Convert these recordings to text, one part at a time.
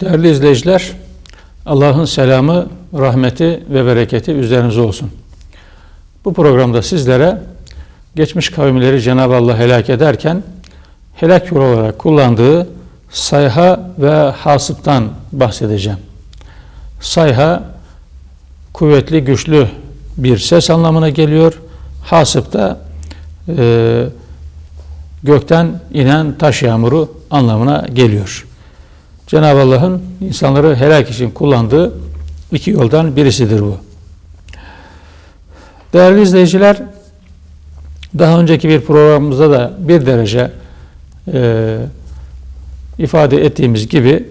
Değerli izleyiciler, Allah'ın selamı, rahmeti ve bereketi üzerinize olsun. Bu programda sizlere geçmiş kavimleri Cenab-ı Allah helak ederken helak yolu olarak kullandığı sayha ve hasıptan bahsedeceğim. Sayha kuvvetli, güçlü bir ses anlamına geliyor. Hasıp da e, gökten inen taş yağmuru anlamına geliyor. Cenab-ı Allah'ın insanları helak için kullandığı iki yoldan birisidir bu. Değerli izleyiciler, daha önceki bir programımızda da bir derece e, ifade ettiğimiz gibi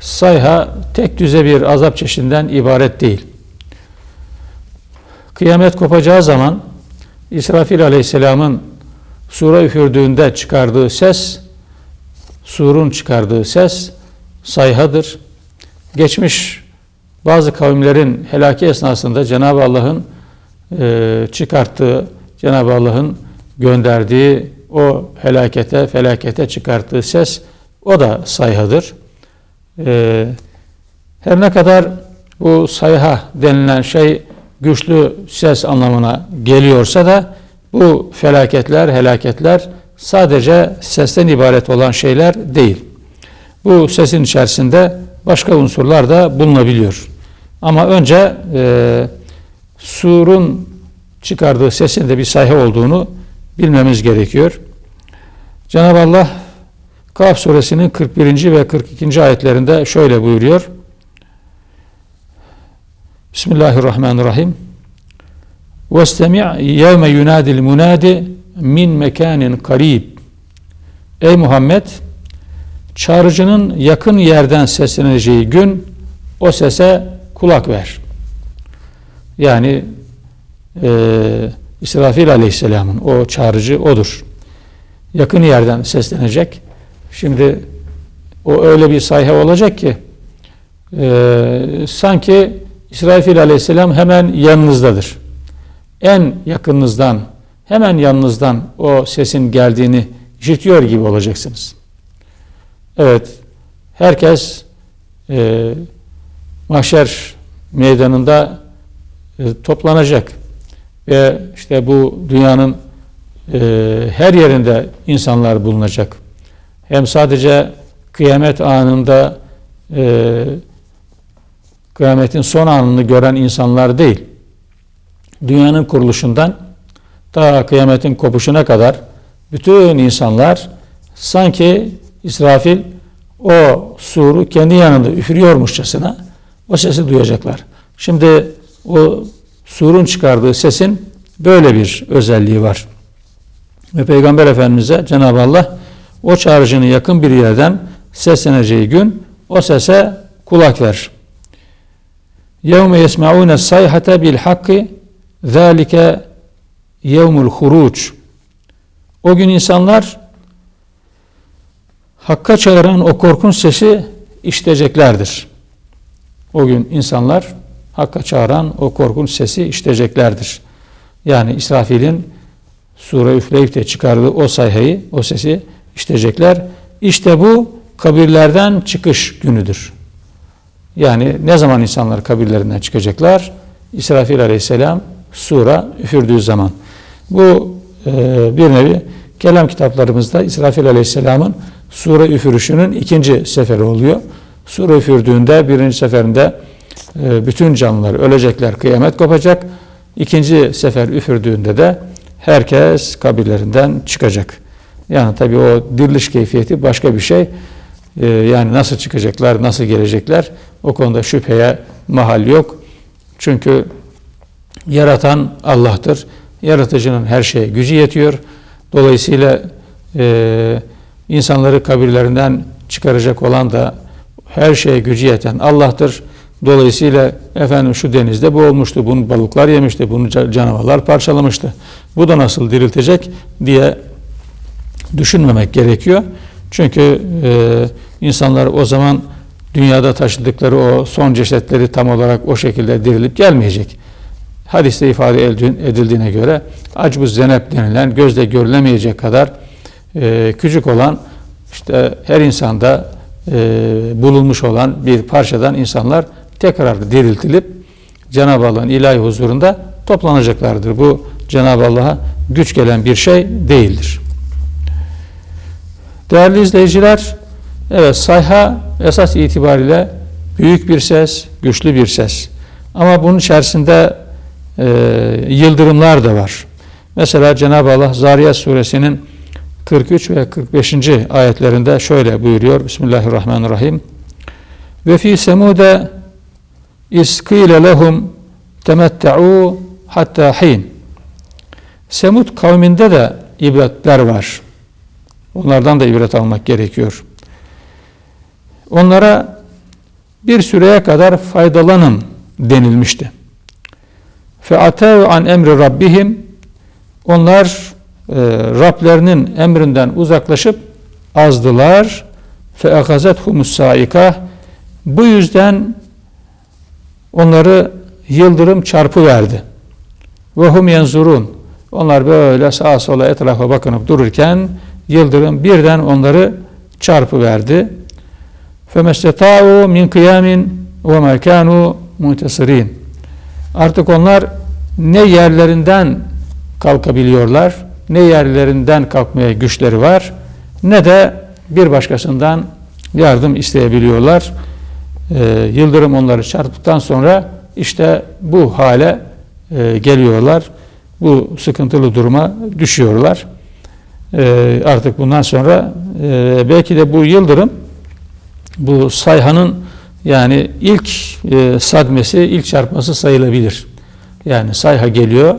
sayha tek düze bir azap çeşidinden ibaret değil. Kıyamet kopacağı zaman İsrafil Aleyhisselam'ın sura üfürdüğünde çıkardığı ses surun çıkardığı ses sayhadır. Geçmiş bazı kavimlerin helaki esnasında Cenab-ı Allah'ın e, çıkarttığı, Cenab-ı Allah'ın gönderdiği o helakete, felakete çıkarttığı ses o da sayhadır. E, her ne kadar bu sayha denilen şey güçlü ses anlamına geliyorsa da bu felaketler, helaketler sadece sesten ibaret olan şeyler değil. Bu sesin içerisinde başka unsurlar da bulunabiliyor. Ama önce e, surun çıkardığı sesin de bir sayha olduğunu bilmemiz gerekiyor. Cenab-ı Allah Kaf suresinin 41. ve 42. ayetlerinde şöyle buyuruyor. Bismillahirrahmanirrahim. وَاسْتَمِعْ يَوْمَ يُنَادِ الْمُنَادِ min mekanin karib. Ey Muhammed, çağrıcının yakın yerden sesleneceği gün o sese kulak ver. Yani e, İsrafil Aleyhisselam'ın o çağrıcı odur. Yakın yerden seslenecek. Şimdi o öyle bir sayha olacak ki e, sanki İsrafil Aleyhisselam hemen yanınızdadır. En yakınınızdan hemen yanınızdan o sesin geldiğini işitiyor gibi olacaksınız. Evet, herkes e, mahşer meydanında e, toplanacak ve işte bu dünyanın e, her yerinde insanlar bulunacak. Hem sadece kıyamet anında e, kıyametin son anını gören insanlar değil, dünyanın kuruluşundan ta kıyametin kopuşuna kadar bütün insanlar sanki İsrafil o suru kendi yanında üfürüyormuşçasına o sesi duyacaklar. Şimdi o surun çıkardığı sesin böyle bir özelliği var. Ve Peygamber Efendimiz'e Cenab-ı Allah o çağrıcının yakın bir yerden sesleneceği gün o sese kulak ver. يَوْمَ يَسْمَعُونَ السَّيْحَةَ بِالْحَقِّ ذَٰلِكَ yevmul huruç. O gün insanlar Hakka çağıran o korkunç sesi işiteceklerdir. O gün insanlar Hakka çağıran o korkunç sesi işiteceklerdir. Yani İsrafil'in sure üfleyip de çıkardığı o sayhayı, o sesi işitecekler. İşte bu kabirlerden çıkış günüdür. Yani ne zaman insanlar kabirlerinden çıkacaklar? İsrafil aleyhisselam sura üfürdüğü zaman. Bu e, bir nevi kelam kitaplarımızda İsrafil Aleyhisselam'ın sure üfürüşünün ikinci seferi oluyor. Sure üfürdüğünde birinci seferinde e, bütün canlılar ölecekler, kıyamet kopacak. İkinci sefer üfürdüğünde de herkes kabirlerinden çıkacak. Yani tabi o diriliş keyfiyeti başka bir şey. E, yani nasıl çıkacaklar, nasıl gelecekler o konuda şüpheye mahal yok. Çünkü yaratan Allah'tır. Yaratıcının her şeye gücü yetiyor. Dolayısıyla e, insanları kabirlerinden çıkaracak olan da her şeye gücü yeten Allah'tır. Dolayısıyla efendim şu denizde bu olmuştu, bunu balıklar yemişti, bunu canavarlar parçalamıştı. Bu da nasıl diriltecek diye düşünmemek gerekiyor. Çünkü e, insanlar o zaman dünyada taşıdıkları o son cesetleri tam olarak o şekilde dirilip gelmeyecek hadiste ifade edildiğine göre acbu zenep denilen gözle görülemeyecek kadar e, küçük olan işte her insanda e, bulunmuş olan bir parçadan insanlar tekrar diriltilip Cenab-ı Allah'ın ilahi huzurunda toplanacaklardır. Bu Cenab-ı Allah'a güç gelen bir şey değildir. Değerli izleyiciler, evet sayha esas itibariyle büyük bir ses, güçlü bir ses. Ama bunun içerisinde e, yıldırımlar da var. Mesela Cenab-ı Allah Zariyat suresinin 43 ve 45. ayetlerinde şöyle buyuruyor. Bismillahirrahmanirrahim. Ve fi semude iskile lehum temetta'u hatta hin. Semud kavminde de ibretler var. Onlardan da ibret almak gerekiyor. Onlara bir süreye kadar faydalanın denilmişti. Fe'atev an emri rabbihim onlar e, Rablerinin emrinden uzaklaşıp azdılar. Fe'akazethumus saika bu yüzden onları yıldırım çarpı verdi. Ve hum yenzurun. Onlar böyle sağa sola etrafa bakınıp dururken yıldırım birden onları çarpı verdi. Femesteta'u min kıyamin ve mekanu muntesirin. Artık onlar ne yerlerinden kalkabiliyorlar, ne yerlerinden kalkmaya güçleri var, ne de bir başkasından yardım isteyebiliyorlar. Ee, yıldırım onları çarptıktan sonra işte bu hale e, geliyorlar. Bu sıkıntılı duruma düşüyorlar. E, artık bundan sonra e, belki de bu yıldırım bu sayhanın yani ilk e, sadmesi, ilk çarpması sayılabilir. Yani sayha geliyor,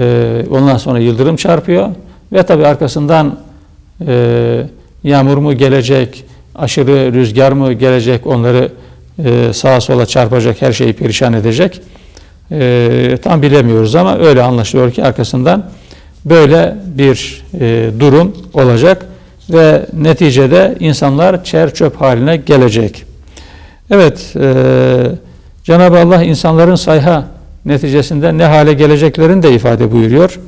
e, ondan sonra yıldırım çarpıyor ve tabi arkasından e, yağmur mu gelecek, aşırı rüzgar mı gelecek, onları e, sağa sola çarpacak, her şeyi perişan edecek. E, tam bilemiyoruz ama öyle anlaşılıyor ki arkasından böyle bir e, durum olacak ve neticede insanlar çer çöp haline gelecek. Evet, e, Cenab-ı Allah insanların sayha neticesinde ne hale geleceklerini de ifade buyuruyor.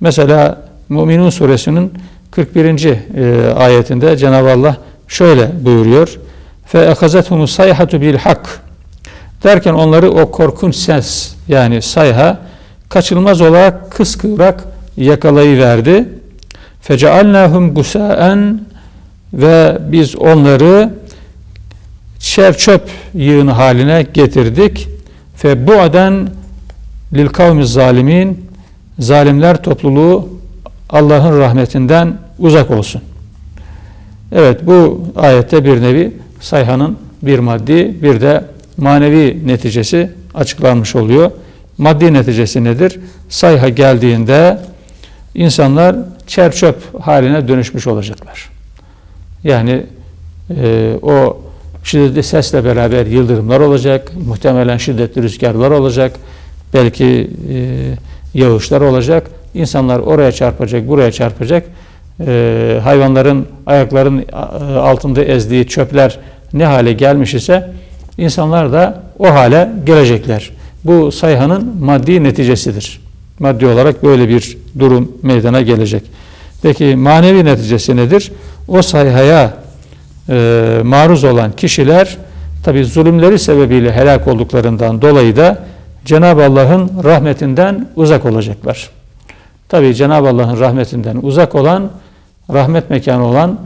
Mesela Müminun suresinin 41. E, ayetinde Cenab-ı Allah şöyle buyuruyor. Fe ehazethum sayhatu bil hak. Derken onları o korkunç ses yani sayha kaçılmaz olarak kıskıvrak yakalayıverdi. Fecealnahum gusaen ve biz onları şer çöp yığını haline getirdik. Fe bu'den lil kavmi zalimin zalimler topluluğu Allah'ın rahmetinden uzak olsun. Evet bu ayette bir nevi sayhanın bir maddi bir de manevi neticesi açıklanmış oluyor. Maddi neticesi nedir? Sayha geldiğinde insanlar çerçöp haline dönüşmüş olacaklar. Yani e, o şiddetli sesle beraber yıldırımlar olacak, muhtemelen şiddetli rüzgarlar olacak, belki e, yağışlar olacak. İnsanlar oraya çarpacak, buraya çarpacak. E, hayvanların ayakların altında ezdiği çöpler ne hale gelmiş ise insanlar da o hale gelecekler. Bu sayhanın maddi neticesidir. Maddi olarak böyle bir durum meydana gelecek. Peki manevi neticesi nedir? O sayhaya e, maruz olan kişiler tabi zulümleri sebebiyle helak olduklarından dolayı da Cenab-ı Allah'ın rahmetinden uzak olacaklar. Tabi Cenab-ı Allah'ın rahmetinden uzak olan, rahmet mekanı olan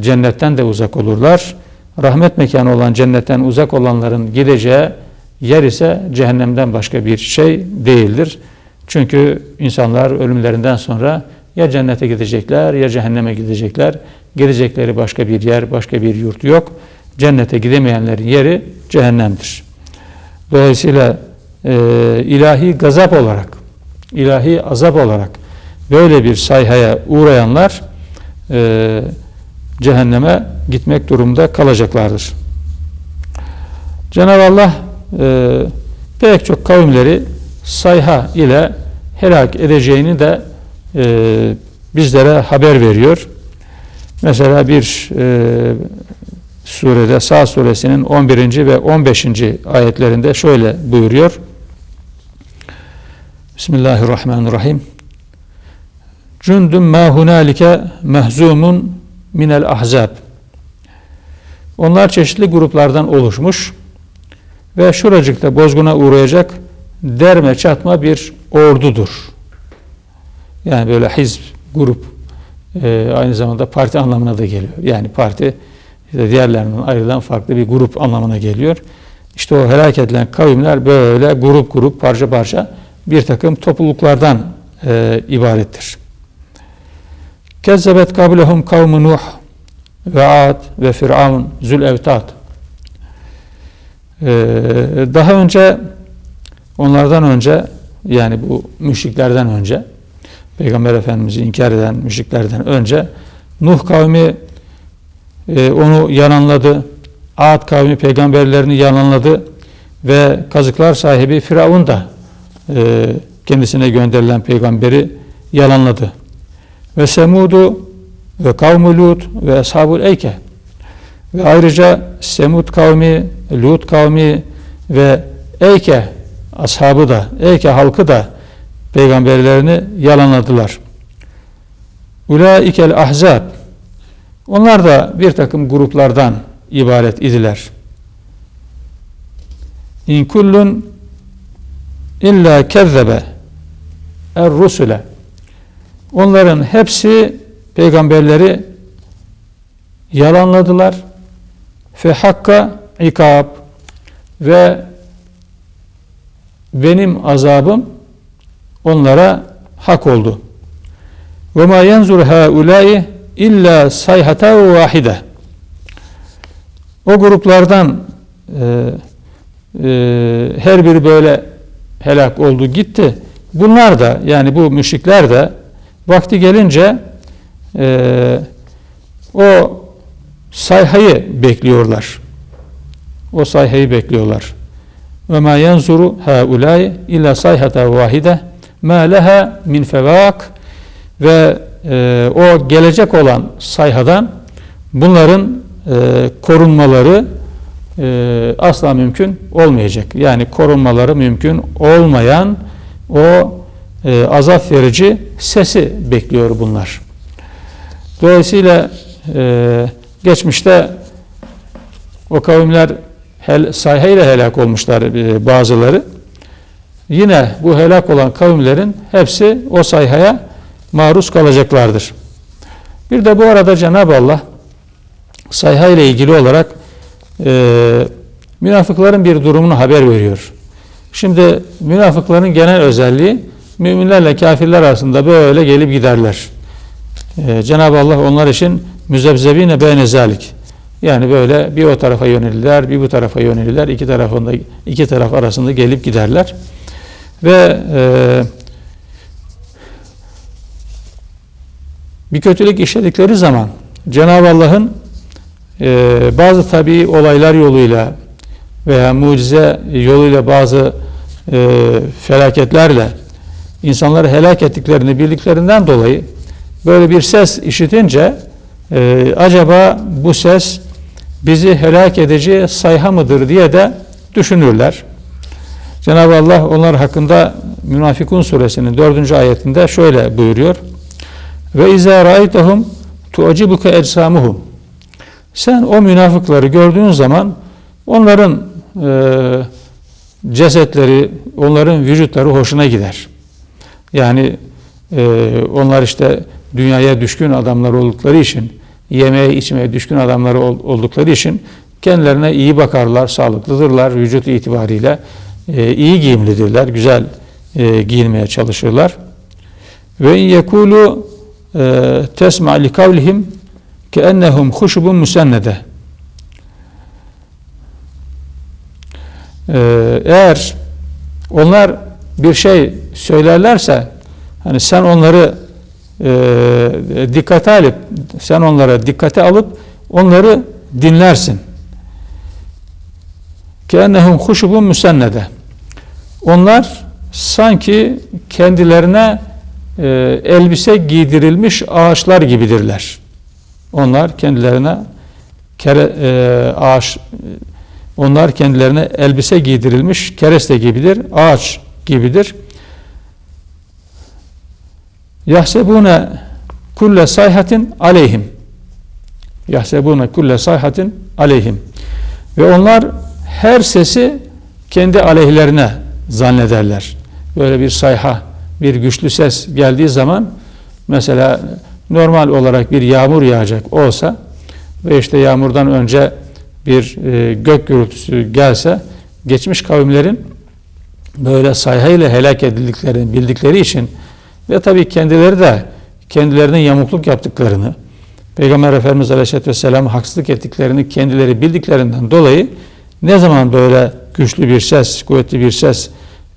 cennetten de uzak olurlar. Rahmet mekanı olan cennetten uzak olanların gideceği yer ise cehennemden başka bir şey değildir. Çünkü insanlar ölümlerinden sonra ya cennete gidecekler ya cehenneme gidecekler. Gidecekleri başka bir yer, başka bir yurt yok. Cennete gidemeyenlerin yeri cehennemdir. Dolayısıyla e, ilahi gazap olarak, ilahi azap olarak böyle bir sayhaya uğrayanlar e, cehenneme gitmek durumunda kalacaklardır. Cenab-ı Allah e, pek çok kavimleri sayha ile helak edeceğini de e, bizlere haber veriyor. Mesela bir e, surede Sağ suresinin 11. ve 15. ayetlerinde şöyle buyuruyor. Bismillahirrahmanirrahim. Cündüm ma hunalike mehzumun minel ahzab. Onlar çeşitli gruplardan oluşmuş ve şuracıkta bozguna uğrayacak derme çatma bir ordudur. Yani böyle hizb, grup e, aynı zamanda parti anlamına da geliyor. Yani parti işte diğerlerinden ayrılan farklı bir grup anlamına geliyor. İşte o helak edilen kavimler böyle grup grup parça parça bir takım topluluklardan e, ibarettir. Kezzebet kabilehum kavmu Nuh ve Ad ve Firavun Zülevtat. Ee, daha önce onlardan önce yani bu müşriklerden önce Peygamber Efendimiz'i inkar eden müşriklerden önce Nuh kavmi e, onu yalanladı. Ad kavmi peygamberlerini yalanladı ve kazıklar sahibi Firavun da e, kendisine gönderilen peygamberi yalanladı. Ve Semud'u ve kavmu Lut ve Ashabul Eyke ve ayrıca Semud kavmi, Lut kavmi ve Eyke ashabı da, Eyke halkı da peygamberlerini yalanladılar. Ulaikel ahzab onlar da bir takım gruplardan ibaret idiler. İn kullun illa kezzebe er rusule onların hepsi peygamberleri yalanladılar. Fe hakka ikab ve benim azabım onlara hak oldu. Ve ma yenzur haulâi illa sayhata vahide. O gruplardan e, e, her biri böyle helak oldu gitti. Bunlar da yani bu müşrikler de vakti gelince e, o sayhayı bekliyorlar. O sayhayı bekliyorlar. Ve ma yenzuru haulâi illa sayhata vahide ma leha min fevak ve e, o gelecek olan sayhadan bunların e, korunmaları e, asla mümkün olmayacak. Yani korunmaları mümkün olmayan o e, azap verici sesi bekliyor bunlar. Dolayısıyla e, geçmişte o kavimler hel, sayhayla helak olmuşlar e, bazıları. Yine bu helak olan kavimlerin hepsi o sayhaya maruz kalacaklardır. Bir de bu arada Cenab-ı Allah sayha ile ilgili olarak e, münafıkların bir durumunu haber veriyor. Şimdi münafıkların genel özelliği müminlerle kafirler arasında böyle gelip giderler. Ee, Cenab-ı Allah onlar için müzebzebine beyne zalik. Yani böyle bir o tarafa yönelirler, bir bu tarafa yönelirler. iki tarafında iki taraf arasında gelip giderler. Ve e, bir kötülük işledikleri zaman Cenab-ı Allah'ın e, bazı tabii olaylar yoluyla veya mucize yoluyla bazı e, felaketlerle insanları helak ettiklerini bildiklerinden dolayı böyle bir ses işitince e, acaba bu ses bizi helak edici sayha mıdır diye de düşünürler. Cenab-ı Allah onlar hakkında Münafikun suresinin dördüncü ayetinde şöyle buyuruyor. Ve izâ râitehum tu'cibuke ecsamuhum. Sen o münafıkları gördüğün zaman onların e, cesetleri, onların vücutları hoşuna gider. Yani e, onlar işte dünyaya düşkün adamlar oldukları için, yemeğe içmeye düşkün adamlar oldukları için kendilerine iyi bakarlar, sağlıklıdırlar vücut itibariyle. E, iyi giyimlidirler, güzel e, giyinmeye çalışırlar. Ve in yekulu e, tesma li kavlihim ke ennehum huşubun musennede. E, eğer onlar bir şey söylerlerse hani sen onları e, dikkate alıp sen onlara dikkate alıp onları dinlersin. Kennehum huşubun müsennede. Onlar sanki kendilerine e, elbise giydirilmiş ağaçlar gibidirler. Onlar kendilerine kere, e, ağaç onlar kendilerine elbise giydirilmiş kereste gibidir, ağaç gibidir. Yahsebune kulle sayhatin aleyhim. Yahsebune kulle sayhatin aleyhim. Ve onlar her sesi kendi aleyhlerine zannederler. Böyle bir sayha, bir güçlü ses geldiği zaman mesela normal olarak bir yağmur yağacak olsa ve işte yağmurdan önce bir e, gök gürültüsü gelse geçmiş kavimlerin böyle sayhayla helak edildiklerini bildikleri için ve tabii kendileri de kendilerine yamukluk yaptıklarını Peygamber Efendimiz Aleyhisselatü Vesselam haksızlık ettiklerini kendileri bildiklerinden dolayı ne zaman böyle güçlü bir ses, kuvvetli bir ses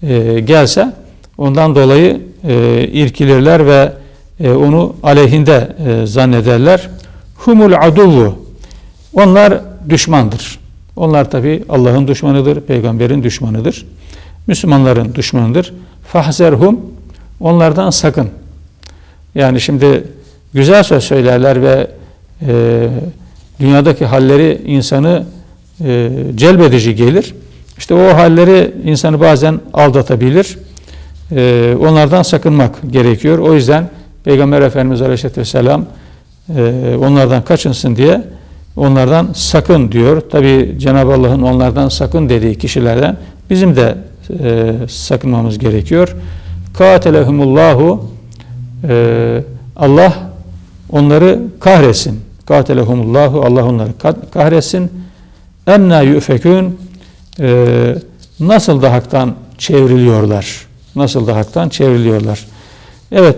e, gelse ondan dolayı e, irkilirler ve e, onu aleyhinde e, zannederler. Humul aduvu onlar düşmandır. Onlar tabi Allah'ın düşmanıdır, peygamberin düşmanıdır. Müslümanların düşmanıdır. Fahzerhum onlardan sakın. Yani şimdi güzel söz söylerler ve e, dünyadaki halleri insanı e, celbedici gelir. İşte o halleri insanı bazen aldatabilir. E, onlardan sakınmak gerekiyor. O yüzden Peygamber Efendimiz Aleyhisselatü Vesselam e, onlardan kaçınsın diye onlardan sakın diyor. Tabi Cenab-ı Allah'ın onlardan sakın dediği kişilerden bizim de e, sakınmamız gerekiyor. Katelehumullahu e, Allah onları kahretsin. Katelehumullahu Allah onları kahretsin. Enna yufekün e, nasıl da haktan çevriliyorlar. Nasıl da haktan çevriliyorlar. Evet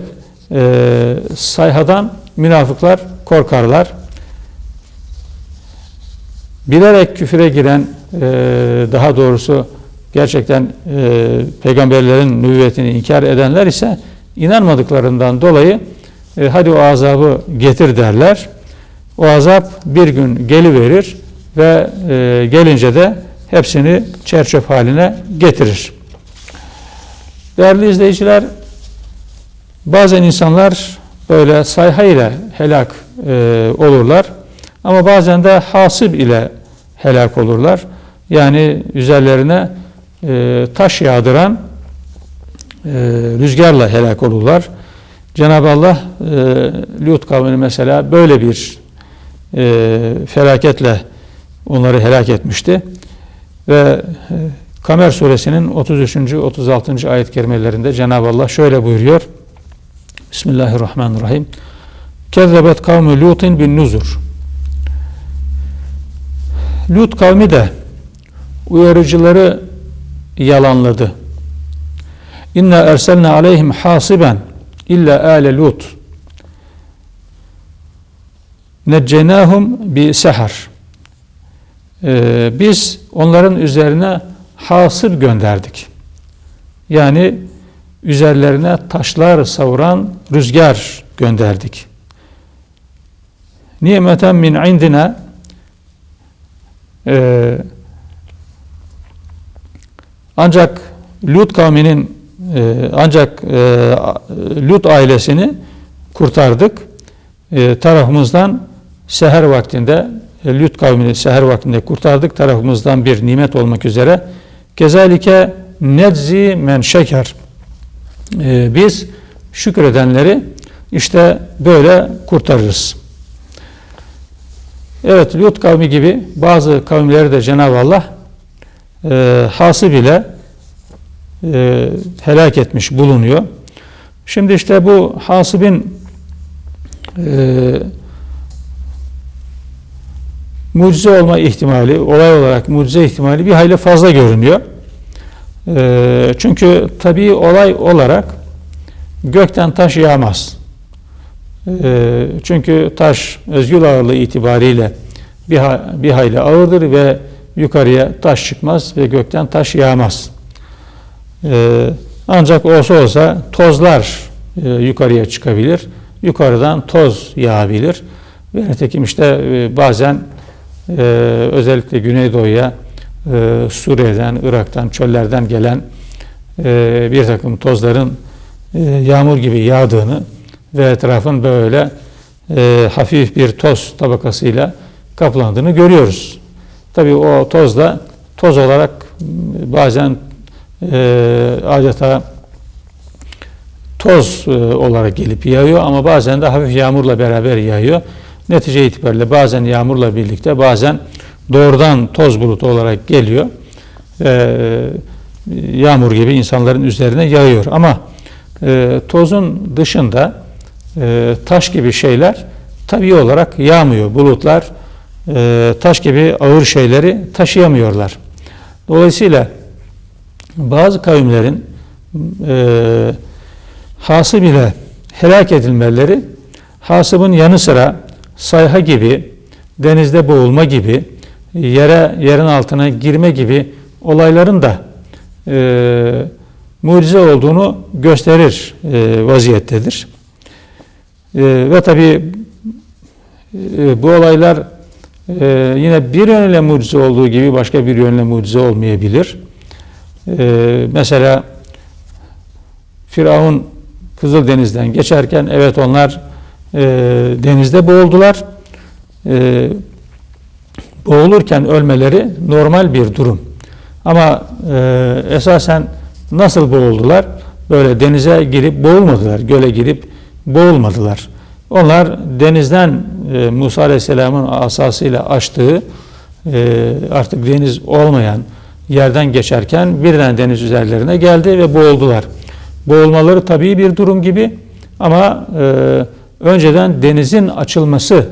e, sayhadan münafıklar korkarlar. Bilerek küfüre giren e, daha doğrusu gerçekten e, peygamberlerin nübüvvetini inkar edenler ise inanmadıklarından dolayı e, hadi o azabı getir derler. O azap bir gün geliverir ve e, gelince de hepsini çerçöp haline getirir. Değerli izleyiciler, bazen insanlar böyle sayha ile helak e, olurlar ama bazen de hasip ile helak olurlar. Yani üzerlerine e, taş yağdıran e, rüzgarla helak olurlar. Cenab-ı Allah e, Lut kavmini mesela böyle bir e, felaketle onları helak etmişti. Ve e, Kamer suresinin 33. 36. ayet kerimelerinde Cenab-ı Allah şöyle buyuruyor. Bismillahirrahmanirrahim. Kezzebet kavmi Lut'in bin nuzur. Lut kavmi de uyarıcıları yalanladı. İnna erselna aleyhim hasiben illa ale Lut. Neccenahum bi sehar. Ee, biz onların üzerine hasır gönderdik. Yani üzerlerine taşlar savuran rüzgar gönderdik. Nimeten min indina e, ancak Lut kavminin e, ancak e, Lut ailesini kurtardık. E, tarafımızdan seher vaktinde e, Lut kavmini seher vaktinde kurtardık. Tarafımızdan bir nimet olmak üzere. Kezalike nedzi men şeker. E, biz şükredenleri işte böyle kurtarırız. Evet Lut kavmi gibi bazı kavimleri de Cenab-ı Allah e, hasıb ile e, helak etmiş bulunuyor. Şimdi işte bu hasibin e, mucize olma ihtimali, olay olarak mucize ihtimali bir hayli fazla görünüyor. E, çünkü tabii olay olarak gökten taş yağmaz. E, çünkü taş özgül ağırlığı itibariyle bir, bir hayli ağırdır ve yukarıya taş çıkmaz ve gökten taş yağmaz. Ee, ancak olsa olsa tozlar e, yukarıya çıkabilir. Yukarıdan toz yağabilir. Ve nitekim işte e, bazen e, özellikle Güneydoğu'ya e, Suriye'den, Irak'tan, çöllerden gelen e, bir takım tozların e, yağmur gibi yağdığını ve etrafın böyle e, hafif bir toz tabakasıyla kaplandığını görüyoruz. Tabii o toz da toz olarak bazen e, adeta toz e, olarak gelip yağıyor ama bazen de hafif yağmurla beraber yağıyor. Netice itibariyle bazen yağmurla birlikte bazen doğrudan toz bulutu olarak geliyor. Ee, yağmur gibi insanların üzerine yağıyor. Ama e, tozun dışında e, taş gibi şeyler tabii olarak yağmıyor. Bulutlar e, taş gibi ağır şeyleri taşıyamıyorlar. Dolayısıyla bazı kavimlerin e, hasıb ile helak edilmeleri hasыбın yanı sıra sayha gibi, denizde boğulma gibi, yere yerin altına girme gibi olayların da e, mucize olduğunu gösterir e, vaziyettedir. E, ve tabi e, bu olaylar e, yine bir yönüyle mucize olduğu gibi başka bir yönüyle mucize olmayabilir. E, mesela Firavun Kızıldeniz'den geçerken evet onlar e, denizde boğuldular. E, boğulurken ölmeleri normal bir durum. Ama e, esasen nasıl boğuldular? Böyle denize girip boğulmadılar. Göle girip boğulmadılar. Onlar denizden e, Musa Aleyhisselam'ın asasıyla açtığı e, artık deniz olmayan yerden geçerken birden deniz üzerlerine geldi ve boğuldular. Boğulmaları tabii bir durum gibi ama e, önceden denizin açılması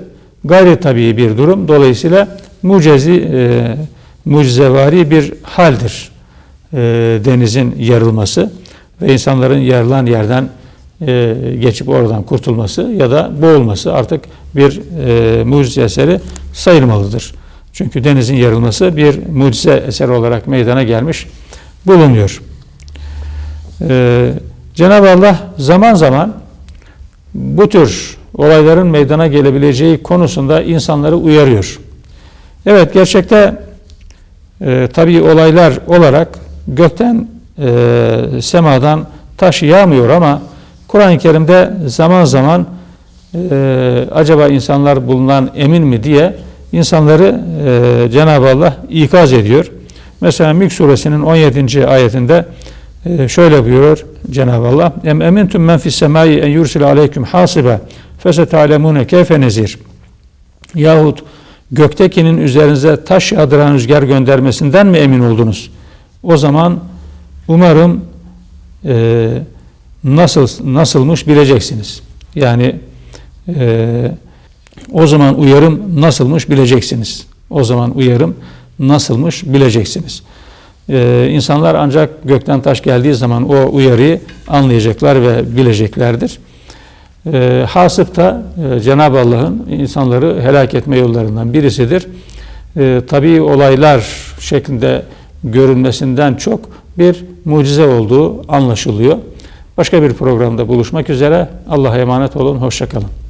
gayri tabii bir durum. Dolayısıyla mucezi, e, mucizevari bir haldir e, denizin yarılması ve insanların yarılan yerden e, geçip oradan kurtulması ya da boğulması artık bir e, mucize eseri sayılmalıdır. Çünkü denizin yarılması bir mucize eseri olarak meydana gelmiş bulunuyor. Ee, Cenab-ı Allah zaman zaman bu tür olayların meydana gelebileceği konusunda insanları uyarıyor. Evet gerçekte e, tabii olaylar olarak gökten e, semadan taş yağmıyor ama Kur'an-ı Kerim'de zaman zaman e, acaba insanlar bulunan emin mi diye insanları e, Cenab-ı Allah ikaz ediyor. Mesela Mülk suresinin 17. ayetinde e, şöyle buyuruyor Cenab-ı Allah. Em emintum men fis semai en yursile aleyküm hasibe feseta'lemune keyfe nezir. Yahut göktekinin üzerinize taş yağdıran rüzgar göndermesinden mi emin oldunuz? O zaman umarım e, nasıl nasılmış bileceksiniz. Yani e, o zaman uyarım nasılmış bileceksiniz. O zaman uyarım nasılmış bileceksiniz. Ee, insanlar ancak gökten taş geldiği zaman o uyarıyı anlayacaklar ve bileceklerdir. Ee, hasıp da e, Cenab-ı Allah'ın insanları helak etme yollarından birisidir. Ee, tabii olaylar şeklinde görünmesinden çok bir mucize olduğu anlaşılıyor. Başka bir programda buluşmak üzere. Allah'a emanet olun. Hoşçakalın.